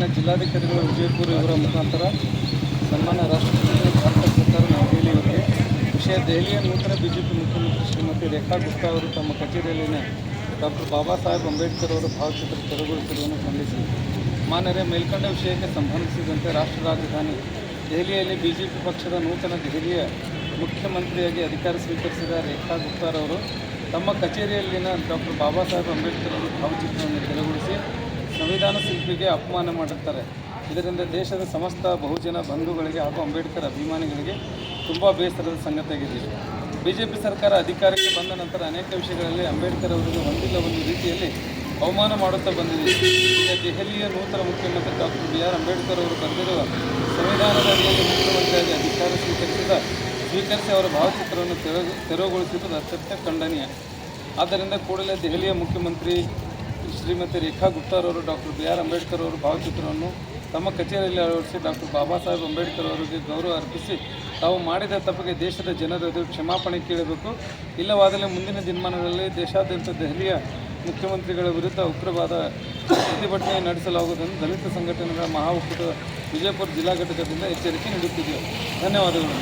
ಮಾನ್ಯ ಜಿಲ್ಲಾಧಿಕಾರಿಗಳು ವಿಜಯಪುರ ಇವರ ಮುಖಾಂತರ ಸನ್ಮಾನ್ಯ ರಾಷ್ಟ್ರಪತಿ, ಭಾರತ ಸರ್ಕಾರ ನವದೆಹಲಿಯವರಿಗೆ ವಿಷಯ ದೆಹಲಿಯ ನೂತನ ಬಿಜೆಪಿ ಮುಖ್ಯಮಂತ್ರಿ ಶ್ರೀಮತಿ ರೇಖಾ ಗುಪ್ತಾ ಅವರು ತಮ್ಮ ಕಚೇರಿಯಲ್ಲಿನ ಡಾಕ್ಟರ್ ಬಾಬಾ ಸಾಹೇಬ್ ಅಂಬೇಡ್ಕರ್ ಅವರ ಭಾವಚಿತ್ರ ತೆರವುಗೊಳಿಸಿರುವುದನ್ನು ಖಂಡಿಸಿ. ಮಾನ್ಯರೇ, ಮೇಲ್ಕಂಡ ವಿಷಯಕ್ಕೆ ಸಂಬಂಧಿಸಿದಂತೆ ರಾಷ್ಟ್ರ ರಾಜಧಾನಿ ದೆಹಲಿಯಲ್ಲಿ ಬಿಜೆಪಿ ಪಕ್ಷದ ನೂತನ ದೆಹಲಿಯ ಮುಖ್ಯಮಂತ್ರಿಯಾಗಿ ಅಧಿಕಾರ ಸ್ವೀಕರಿಸಿದ ರೇಖಾ ಗುಪ್ತಾರವರು ತಮ್ಮ ಕಚೇರಿಯಲ್ಲಿನ ಡಾಕ್ಟರ್ ಬಾಬಾ ಸಾಹೇಬ್ ಅಂಬೇಡ್ಕರ್ ಅವರ ಭಾವಚಿತ್ರವನ್ನು ತೆರವುಗೊಳಿಸಿ ಸಂವಿಧಾನ ಶಿಲ್ಪಿಗೆ ಅಪಮಾನ ಮಾಡುತ್ತಾರೆ ಇದರಿಂದ ದೇಶದ ಸಮಸ್ತ ಬಹುಜನ ಬಂಧುಗಳಿಗೆ ಹಾಗೂ ಅಂಬೇಡ್ಕರ್ ಅಭಿಮಾನಿಗಳಿಗೆ ತುಂಬ ಬೇಸರದ ಸಂಗತಿಯಾಗಿದೆ. ಬಿ ಜೆ ಪಿ ಸರ್ಕಾರ ಅಧಿಕಾರಕ್ಕೆ ಬಂದ ನಂತರ ಅನೇಕ ವಿಷಯಗಳಲ್ಲಿ ಅಂಬೇಡ್ಕರ್ ಅವರಿಗೆ ಹೊಂದಿಲ್ಲ ಒಂದು ರೀತಿಯಲ್ಲಿ ಅವಮಾನ ಮಾಡುತ್ತಾ ಬಂದಿದೆ. ಈಗ ದೆಹಲಿಯ ನೂತನ ಮುಖ್ಯಮಂತ್ರಿ ಡಾಕ್ಟರ್ ಬಿ ಆರ್ ಅಂಬೇಡ್ಕರ್ ಅವರು ಬರೆದಿರುವ ಸಂವಿಧಾನದ ಅಡಿಯಲ್ಲಿ ಮುಖ್ಯಮಂತ್ರಿಯಾಗಿ ಅಧಿಕಾರ ಸ್ವೀಕರಿಸಿದ, ಸ್ವೀಕರಿಸಿ ಅವರ ಭಾವಚಿತ್ರವನ್ನು ತೆರವು, ತೆರವುಗೊಳಿಸಿರುವುದು ಅತ್ಯಂತ ಖಂಡನೀಯ. ಆದ್ದರಿಂದ ಕೂಡಲೇ ದೆಹಲಿಯ ಮುಖ್ಯಮಂತ್ರಿ ಶ್ರೀಮತಿ ರೇಖಾ ಗುಪ್ತಾರವರು ಡಾಕ್ಟರ್ ಬಿ ಆರ್ ಅಂಬೇಡ್ಕರ್ ಅವರು ಭಾವಚಿತ್ರವನ್ನು ತಮ್ಮ ಕಚೇರಿಯಲ್ಲಿ ಅಳವಡಿಸಿ ಡಾಕ್ಟರ್ ಬಾಬಾ ಸಾಹೇಬ್ ಅಂಬೇಡ್ಕರ್ ಅವರಿಗೆ ಗೌರವ ಅರ್ಪಿಸಿ ತಾವು ಮಾಡಿದ ತಪ್ಪಿಗೆ ದೇಶದ ಜನರ ಎದುರು ಕ್ಷಮಾಪಣೆ ಕೇಳಬೇಕು. ಇಲ್ಲವಾದರೆ ಮುಂದಿನ ದಿನಮಾನಗಳಲ್ಲಿ ದೇಶಾದ್ಯಂತ ದೆಹಲಿಯ ಮುಖ್ಯಮಂತ್ರಿಗಳ ವಿರುದ್ಧ ಉಗ್ರವಾದ ಪ್ರತಿಭಟನೆ ನಡೆಸಲಾಗುವುದನ್ನು ದಲಿತ ಸಂಘಟನೆಗಳ ಮಹಾ ಒಕ್ಕೂಟ ವಿಜಯಪುರ ಜಿಲ್ಲಾ ಘಟಕದಿಂದ ಎಚ್ಚರಿಕೆ ನೀಡುತ್ತಿದೆ. ಧನ್ಯವಾದಗಳು.